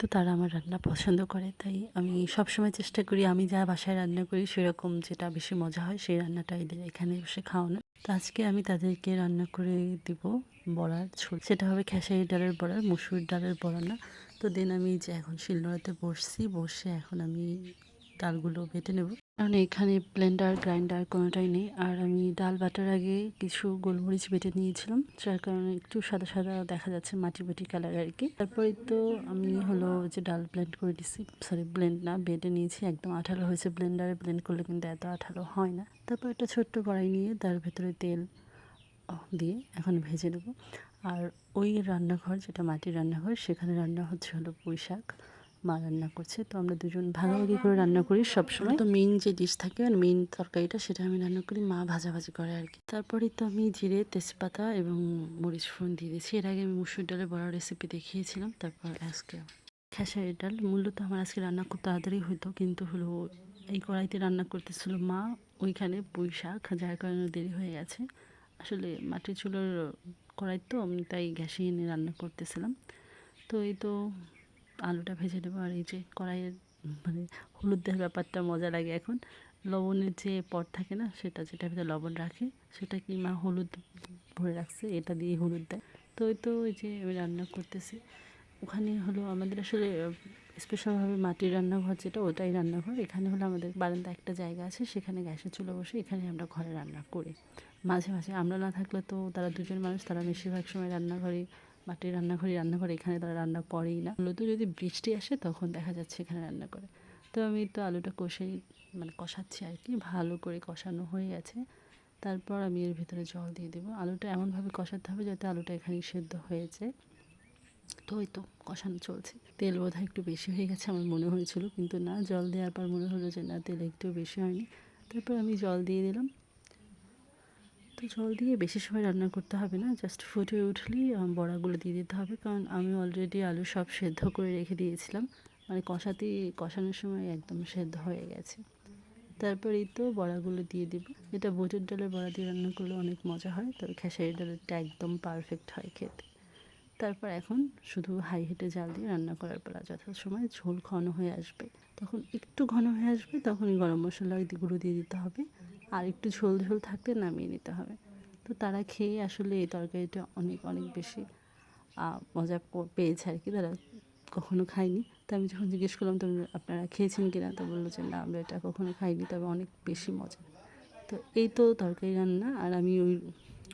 তো তারা আমার রান্না পছন্দ করে, তাই আমি সবসময় চেষ্টা করি, আমি যা বাসায় রান্না করি সেরকম যেটা বেশি মজা হয় সেই রান্নাটা এদের এখানে বসে খাওয়ানো। তো আজকে আমি তাদেরকে রান্না করে দিব বড়ার ঝোল। সেটা হবে খেসারি ডালের বড়া, মুসুর ডালের বড়া না। তো দেন আমি যে এখন শিলনোড়াতে বসছি, বসে এখন আমি ডালগুলো বেটে নেব। কারণ এখানে ব্লেন্ডার গ্রাইন্ডার কোনোটাই নেই। আর আমি ডাল বাটার আগে কিছু গোলমরিচ বেটে নিয়েছিলাম, যার কারণে একটু সাদা সাদা দেখা যাচ্ছে মাটি মাটি কালার আর কি। তারপরে তো আমি হলো যে ডাল ব্লেন্ড করে দিচ্ছি সরি ব্লেন্ড না, বেটে নিয়েছি। একদম আঠালো হয়েছে ব্লেন্ডারে ব্লেন্ড করলে কিন্তু এত আঠালো হয় না। তারপর একটা ছোট্ট কড়াই নিয়ে তার ভেতরে তেল দিয়ে এখন ভেজে নেব। আর ওই রান্নাঘর, যেটা মাটির রান্নাঘর, সেখানে রান্না হচ্ছে হলো পুঁই শাক মা রান্না করছে। তো আমরা দুজন ভাগাভাগি করে রান্না করি সবসময়। তো মেইন যে ডিশ থাকে আর মেইন তরকারিটা সেটা আমি রান্না করি মা ভাজাভাজি করে আর কি। তারপরে তো আমি জিরে তেজপাতা এবং মরিচ ফোড়ন দিয়ে দিয়েছি। এর আগে আমি মুসুর ডালের বড় রেসিপি দেখিয়েছিলাম তারপর আজকে খেসারির ডাল। মূলত আমার আজকে রান্না খুব তাড়াতাড়ি হতো কিন্তু হলো এই কড়াইতে রান্না করতেছিল মা ওইখানে পুঁই শাক যার কারণে দেরি হয়ে গেছে। আসলে মাটির চুলোর কড়াই তো আমি তাই গ্যাসে এনে রান্না করতেছিলাম। তো এই তো আলুটা ভেজে নেব আর এই যে কড়াইয়ের মানে হলুদ দেওয়ার ব্যাপারটা মজা লাগে এখন। লবণের যে পট থাকে না, সেটা যেটা ভিতরে লবণ রাখে, সেটা কি মা হলুদ ভরে রাখছে, এটা দিয়ে হলুদ দেয়। তো ওই তো ওই যে আমি রান্না করতেছি। ওখানে হলো আমাদের আসলে স্পেশালভাবে মাটির রান্নাঘর যেটা, ওটাই রান্নাঘর। এখানে হলো আমাদের বারান্দা একটা জায়গা আছে, সেখানে গ্যাসের চুলো বসে এখানে আমরা ঘরে রান্না করি। মাঝে মাঝে আমরা না থাকলে তো তারা দুজন মানুষ, তারা বেশিরভাগ সময় রান্নাঘরে মাটির রান্নাঘরে রান্না করে এখানে তারা রান্না করেই না। মূলত যদি বৃষ্টি আসে তখন দেখা যাচ্ছে এখানে রান্না করে। তো আমি তো আলুটা কষেই মানে কষাচ্ছি আর কি, ভালো করে কষানো হয়ে গেছে। তারপর আমি এর ভিতরে জল দিয়ে দেবো। আলুটা এমনভাবে কষাতে হবে যাতে আলুটা এখানে সেদ্ধ হয়েছে তো ওই তো কষানো চলছে। তেল বোধহয় একটু বেশি হয়ে গেছে আমার মনে হয়েছিল, কিন্তু না, জল দেওয়ার পর মনে হলো যে না, তেল একটু বেশি হয়নি। তারপর আমি জল দিয়ে দিলাম। তো জল দিয়ে বেশি সময় রান্না করতে হবে না জাস্ট ফুটে উঠলেই বড়াগুলো দিয়ে দিতে হবে। কারণ আমি অলরেডি আলু সব সেদ্ধ করে রেখে দিয়েছিলাম। মানে কষাতেই কষানোর সময় একদম সেদ্ধ হয়ে গেছে। তারপর এই তো বড়াগুলো দিয়ে দিব। এটা বুটের ডালের বড়া দিয়ে রান্না করলে অনেক মজা হয়, তবে খেসারি ডালেরটা একদম পারফেক্ট হয় খেতে। তারপর এখন শুধু হাই হিটে জাল দিয়ে রান্না করার পর যথাসময় ঝোল ঘন হয়ে আসবে। তখন একটু ঘন হয়ে আসবে, তখনই গরম মশলা গুঁড়ো দিয়ে দিতে হবে। আর একটু ঝোল ঝোল থাকতে নামিয়ে নিতে হবে। তো তারা খেয়ে আসলে এই তরকারিটা অনেক অনেক বেশি মজা পেয়েছে আর কি। তারা কখনো খায়নি। তো আমি যখন জিজ্ঞেস করলাম তো আপনারা খেয়েছেন কিনা? তো বলল যে, না, আমরা এটা কখনো খাইনি, তবে অনেক বেশি মজা। তো এই তো তরকারি রান্না। আর আমি ওই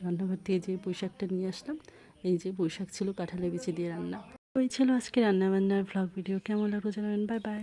রান্নাঘর থেকে যে পোশাকটা নিয়ে আসলাম, এই যে বৈশাখ ছিল কাঁঠালে বিচি দিয়ে রান্না। ওই ছিল আজকে রান্নাবান্নার ভ্লগ ভিডিও কেমন লাগল জানাবেন? Bye bye.